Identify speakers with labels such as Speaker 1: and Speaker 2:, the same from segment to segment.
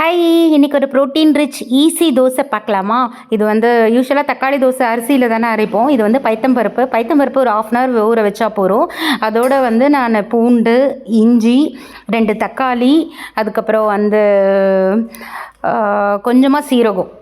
Speaker 1: Hi இன்னைக்கு ஒரு protein rich easy dosa பார்க்கலாமா? இது வந்து யூஸ்வலாக தக்காளி தோசை அரிசியில் தானே அரைப்போம். இது வந்து பைத்தம்பருப்பு பைத்தம்பருப்பு ஒரு ஆஃப் அன் ஹவர் ஊற வச்சா போதும். அதோடு வந்து நான் பூண்டு இஞ்சி ரெண்டு தக்காளி அதுக்கப்புறம் வந்து கொஞ்சமாக சீரகம்.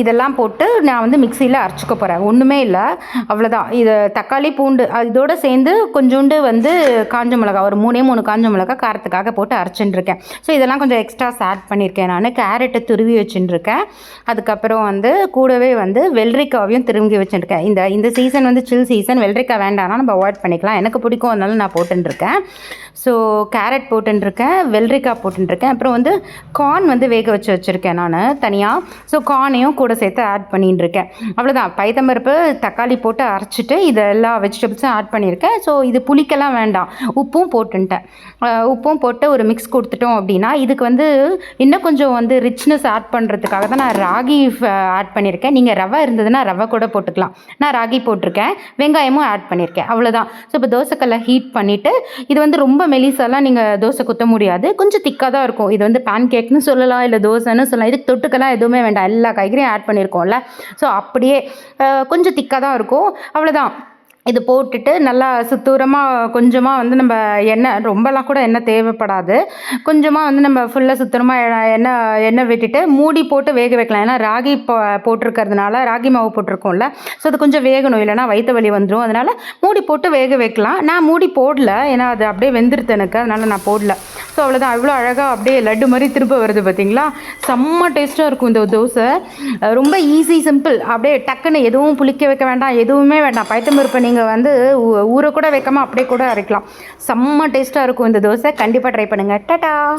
Speaker 1: இதெல்லாம் போட்டு நான் வந்து மிக்சியில் அரைச்சிக்க போகிறேன் ஒன்றுமே இல்லை. அவ்வளோதான் இது தக்காளி பூண்டு இதோடு சேர்ந்து கொஞ்சோண்டு வந்து காஞ்ச மிளகா ஒரு மூணே மூணு காஞ்ச மிளகா காரத்துக்காக போட்டு அரைச்சின்னுருக்கேன் ஸோ இதெல்லாம் கொஞ்சம் எக்ஸ்ட்ராஸ் ஆட் பண்ணியிருக்கேன் நான். கேரட்டை துருவி வச்சுட்டுருக்கேன் அதுக்கப்புறம் வந்து கூடவே வந்து வெள்ளரிக்காவையும் திரும்பி வச்சுருக்கேன் இந்த இந்த சீசன் வந்து சில் சீசன் வெள்ளரிக்காய் வேண்டாம்னா நம்ம அவாய்ட் பண்ணிக்கலாம். எனக்கு பிடிக்கும். அதனால நான் போட்டுருக்கேன் ஸோ கேரட் போட்டுருக்கேன் வெள்ளரிக்காய் போட்டுருக்கேன் அப்புறம் வந்து கார்ன் வந்து வேக வச்சு வச்சுருக்கேன் நான் தனியாக ஸோ கார்ன் கார்னையும் கூட சேர்த்து ஆட் பண்ணிட்டு இருக்கேன் அவ்வளோதான் பைத்தம்பருப்பு தக்காளி போட்டு அரைச்சிட்டு இது எல்லா வெஜிடபிள்ஸும் ஆட் பண்ணியிருக்கேன். ஸோ இது புளிக்கெல்லாம் வேண்டாம். உப்பும் போட்டுன்ட்டேன். உப்பும் போட்டு ஒரு மிக்ஸ் கொடுத்துட்டோம் அப்படின்னா இதுக்கு வந்து இன்னும் கொஞ்சம் வந்து ரிச்னஸ் ஆட் பண்ணுறதுக்காக தான் நான் ராகி ஆட் பண்ணியிருக்கேன். நீங்கள் ரவை இருந்ததுன்னா ரவை கூட போட்டுக்கலாம். நான் ராகி போட்டிருக்கேன். வெங்காயமும் ஆட் பண்ணியிருக்கேன். அவ்வளோதான் ஸோ இப்போ தோசைக்கல்லை ஹீட் பண்ணிவிட்டு இது வந்து ரொம்ப மெலிசாலாம் நீங்கள் தோசை குத்த முடியாது. கொஞ்சம் திக்காக தான் இருக்கும். இது வந்து பேன் கேக்னு சொல்லலாம் இல்லை தோசைன்னு சொல்லலாம். இதுக்கு தொட்டுக்கெல்லாம் எதுவுமே வேண்டாம். எல்லா காய்கறியும் ஆட் பண்ணியிருக்கோம்ல ஸோ அப்படியே கொஞ்சம் திக்காக தான் இருக்கும். அவ்வளோதான் இது போட்டுட்டு நல்லா சுத்தூரமாக கொஞ்சமாக வந்து நம்ம எண்ணெய் ரொம்பலாம் கூட எண்ணெய் தேவைப்படாது. கொஞ்சமாக வந்து நம்ம ஃபுல்லாக சுத்தமாக எண்ணெய் எண்ணெய் விட்டுட்டு மூடி போட்டு வேக வைக்கலாம். ஏன்னா ராகி போ போட்டிருக்கிறதுனால ராகி மாவு போட்டிருக்கோம்ல. ஸோ அது கொஞ்சம் வேகணும். இல்லைனா வயிற்று வலி வந்துடும் அதனால் மூடி போட்டு வேக வைக்கலாம். நான் மூடி போடல. ஏன்னா அது அப்படியே வெந்துருது எனக்கு. அதனால் நான் போடல. ஸோ அவ்வளோதான் அவ்வளோ அழகாக அப்படியே லட்டு மாதிரி திரும்ப வருது பார்த்தீங்களா செம்ம டேஸ்ட்டாக இருக்கும் இந்த தோசை. ரொம்ப ஈஸி சிம்பிள் அப்படியே டக்குன்னு எதுவும் புளிக்க வைக்க வேண்டாம் எதுவுமே வேண்டாம். பைத்தம்பருப்பை நீங்கள் வந்து ஊ- ஊற கூட வைக்காமல் அப்படியே கூட அரைக்கலாம். செம்ம டேஸ்ட்டாக இருக்கும் இந்த தோசை. கண்டிப்பாக ட்ரை பண்ணுங்கள் டட்டா